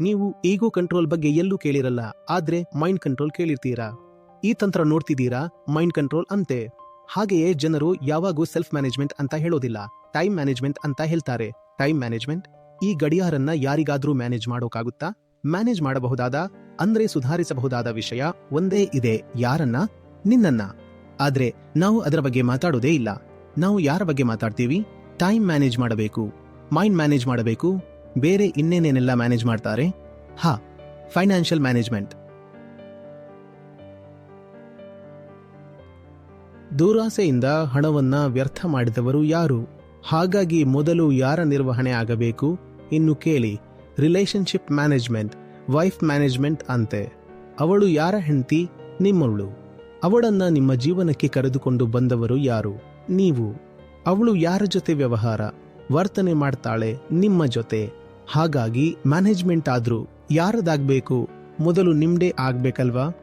ನೀವು ಈಗೋ ಕಂಟ್ರೋಲ್ ಬಗ್ಗೆ ಎಲ್ಲೂ ಕೇಳಿರಲ್ಲ, ಆದ್ರೆ ಮೈಂಡ್ ಕಂಟ್ರೋಲ್ ಕೇಳಿರ್ತೀರಾ? ಈ ತಂತ್ರ ನೋಡ್ತಿದ್ದೀರಾ? ಮೈಂಡ್ ಕಂಟ್ರೋಲ್ ಅಂತೆ. ಹಾಗೆಯೇ ಜನರು ಯಾವಾಗೂ ಸೆಲ್ಫ್ ಮ್ಯಾನೇಜ್ಮೆಂಟ್ ಅಂತ ಹೇಳೋದಿಲ್ಲ, ಟೈಮ್ ಮ್ಯಾನೇಜ್ಮೆಂಟ್ ಅಂತ ಹೇಳ್ತಾರೆ. Time management? ಈ ಗಡಿಯಾರನ್ನ ಯಾರಿಗಾದ್ರೂ ಮ್ಯಾನೇಜ್ ಮಾಡೋಕಾಗುತ್ತಾ? ಮ್ಯಾನೇಜ್ ಮಾಡಬಹುದಾದ, ಅಂದ್ರೆ ಸುಧಾರಿಸಬಹುದಾದ ವಿಷಯ ಒಂದೇ ಇದೆ, ಯಾರನ್ನ? ನಿನ್ನನ್ನ. ಆದ್ರೆ ನಾವು ಅದರ ಬಗ್ಗೆ ಮಾತಾಡೋದೇ ಇಲ್ಲ. ನಾವು ಯಾರ ಬಗ್ಗೆ ಮಾತಾಡ್ತೀವಿ? ಟೈಮ್ ಮ್ಯಾನೇಜ್ ಮಾಡಬೇಕು. ಮೈಂಡ್ ಮ್ಯಾನೇಜ್ ಮಾಡಬೇಕು. ಬೇರೆ ಇನ್ನೇನೇನೆಲ್ಲ ಮ್ಯಾನೇಜ್ ಮಾಡ್ತಾರೆ? ಹಾ, ಫೈನಾನ್ಷಿಯಲ್ ಮ್ಯಾನೇಜ್ಮೆಂಟ್. ದುರಾಸೆಯಿಂದ ಹಣವನ್ನ ವ್ಯರ್ಥ ಮಾಡಿದವರು ಯಾರು? ಹಾಗಾಗಿ ಮೊದಲು ಯಾರ ನಿರ್ವಹಣೆ ಆಗಬೇಕು? ಇನ್ನು ಕೇಳಿ ರಿಲೇಶನ್ಶಿಪ್ ಮ್ಯಾನೇಜ್ಮೆಂಟ್, ವೈಫ್ ಮ್ಯಾನೇಜ್ಮೆಂಟ್ ಅಂತೆ. ಅವಳು ಯಾರ ಹೆಂಡತಿ? ನಿಮ್ಮವಳು. ಅವಳನ್ನ ನಿಮ್ಮ ಜೀವನಕ್ಕೆ ಕರೆದುಕೊಂಡು ಬಂದವರು ಯಾರು? ನೀವು. ಅವಳು ಯಾರ ಜೊತೆ ವ್ಯವಹಾರ? ವರ್ತನೆ ಮಾಡ್ತಾಳೆ ನಿಮ್ಮ ಜೊತೆ. ಹಾಗಾಗಿ ಮ್ಯಾನೇಜ್ಮೆಂಟ್ ಆದ್ರೂ ಯಾರದಾಗ್ಬೇಕು? ಮೊದಲು ನಿಮ್ದೇ ಆಗ್ಬೇಕಲ್ವಾ?